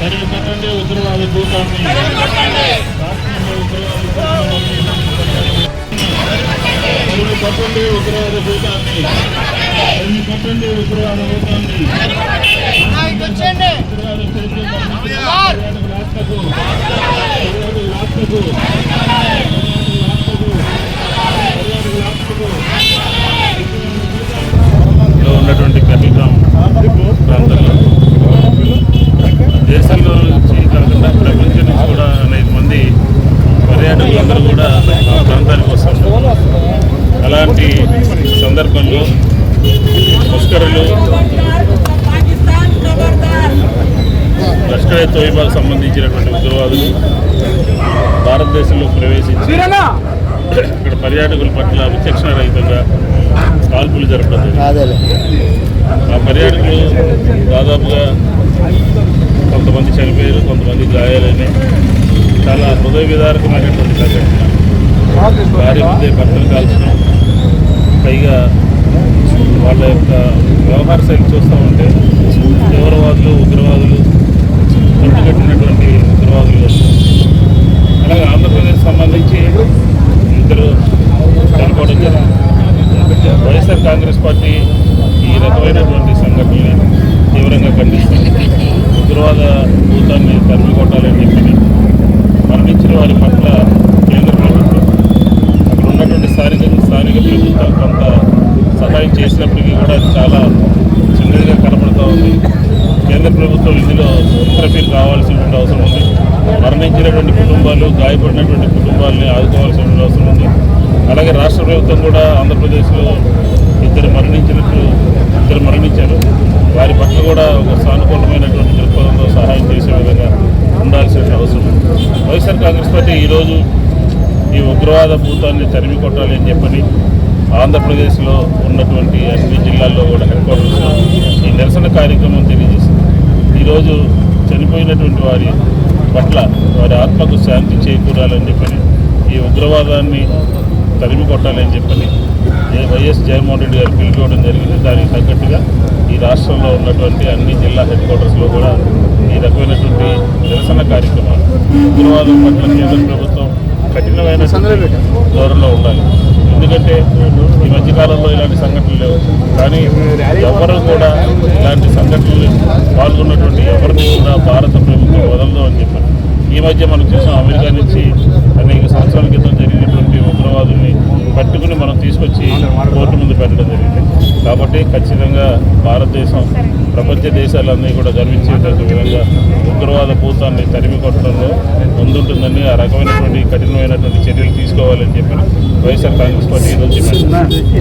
తరిమి కొట్టండి ఉగ్రవాద భూతాన్ని. తరిమి కొట్టండి ఉగ్రవాద భూతాన్ని. తరిమి కొట్టండి ఉగ్రవాద భూతాన్ని. ఉగ్రవాద చరిత్ర పర్యాటకుల అందరూ కూడా మా ప్రాంతానికి వస్తున్నారు అలాంటి సందర్భంలో ముష్కరులు లష్కర్ తోయిబాకు సంబంధించినటువంటి ఉగ్రవాదులు భారతదేశంలో ప్రవేశించి ఇక్కడ పర్యాటకుల పట్ల విచక్షణ రహితంగా కాల్పులు జరపడం ఆ పర్యాటకులు దాదాపుగా కొంతమంది చనిపోయారు కొంతమంది గాయాలైనాయి చాలా హృదయ విదారకమైనటువంటి సంఘటన భార్య ముందే భర్తలు కాల్చడం. పైగా వాళ్ళ యొక్క వ్యవహార శైలి చూస్తూ ఉంటే తీవ్రవాదులు ఉగ్రవాదులు కట్టుకట్టినటువంటి ఉగ్రవాదులు అలాగే ఆంధ్రప్రదేశ్ సంబంధించి ఇద్దరు చనిపోవడం జరిగింది. వైఎస్ఆర్ కాంగ్రెస్ పార్టీ ఈ రకమైనటువంటి సంఘటనని తీవ్రంగా ఖండిస్తుంది. ఉగ్రవాద భూతాన్ని తరిమి వారి పట్ల కేంద్ర ప్రభుత్వం అక్కడ ఉన్నటువంటి స్థానిక స్థానిక ప్రభుత్వాలు కొంత సహాయం చేసినప్పటికీ కూడా చాలా చిన్నదిగా కనబడుతూ ఉంది. కేంద్ర ప్రభుత్వం ఇందులో ఇంటర్ఫీర్ కావాల్సినటువంటి అవసరం ఉంది. మరణించినటువంటి కుటుంబాలు గాయపడినటువంటి కుటుంబాలని ఆదుకోవాల్సినటువంటి అవసరం ఉంది. అలాగే రాష్ట్ర ప్రభుత్వం కూడా ఆంధ్రప్రదేశ్లో ఇద్దరు మరణించినట్టు ఇద్దరు మరణించారు. వారి పట్ల కూడా ఒక సానుకూలమైనటువంటి దృక్పథంతో సహాయం చేసే విధంగా ఉండాల్సిన అవసరం ఉంది. వైఎస్ఆర్ కాంగ్రెస్ పార్టీ ఈరోజు ఈ ఉగ్రవాద భూతాన్ని తరిమి కొట్టాలి అని చెప్పని ఆంధ్రప్రదేశ్లో ఉన్నటువంటి అన్ని జిల్లాల్లో కూడా హెడ్ క్వార్టర్స్లో ఈ నిరసన కార్యక్రమం తెలియజేసింది. ఈరోజు చనిపోయినటువంటి వారి పట్ల వారి ఆత్మకు శాంతి చేకూరాలని చెప్పని ఈ ఉగ్రవాదాన్ని తరిమి కొట్టాలని చెప్పని ఏ వైఎస్ జగన్మోహన్ రెడ్డి గారు పిలుపుకోవడం జరిగింది. దానికి తగ్గట్టుగా ఈ రాష్ట్రంలో ఉన్నటువంటి అన్ని జిల్లా హెడ్ క్వార్టర్స్లో కూడా రకమైనటువంటి నిరసన కార్యక్రమాలు. ఉగ్రవాదం పట్ల కేంద్ర ప్రభుత్వం కఠినమైన ధోరణిలో ఉండాలి. ఎందుకంటే ఈ మధ్యకాలంలో ఇలాంటి సంఘటనలు లేవు. కానీ ఎవరు కూడా ఇలాంటి సంఘటనలు పాల్గొన్నటువంటి ఎవరిని కూడా భారత ప్రభుత్వం వదలదు అని చెప్పారు. ఈ మధ్య మనం చూసిన పెట్టుకుని మనం తీసుకొచ్చి కోర్టు ముందు పెట్టడం జరిగింది. కాబట్టి ఖచ్చితంగా భారతదేశం ప్రపంచ దేశాలన్నీ కూడా గర్వించేటువంటి విధంగా ఉగ్రవాద భూతాన్ని తరిమి కొట్టడంలో ముందుంటుందని ఆ రకమైనటువంటి కఠినమైనటువంటి చర్యలు తీసుకోవాలని చెప్పి వైఎస్ఆర్ కాంగ్రెస్ పార్టీ ఈరోజు చెప్పారు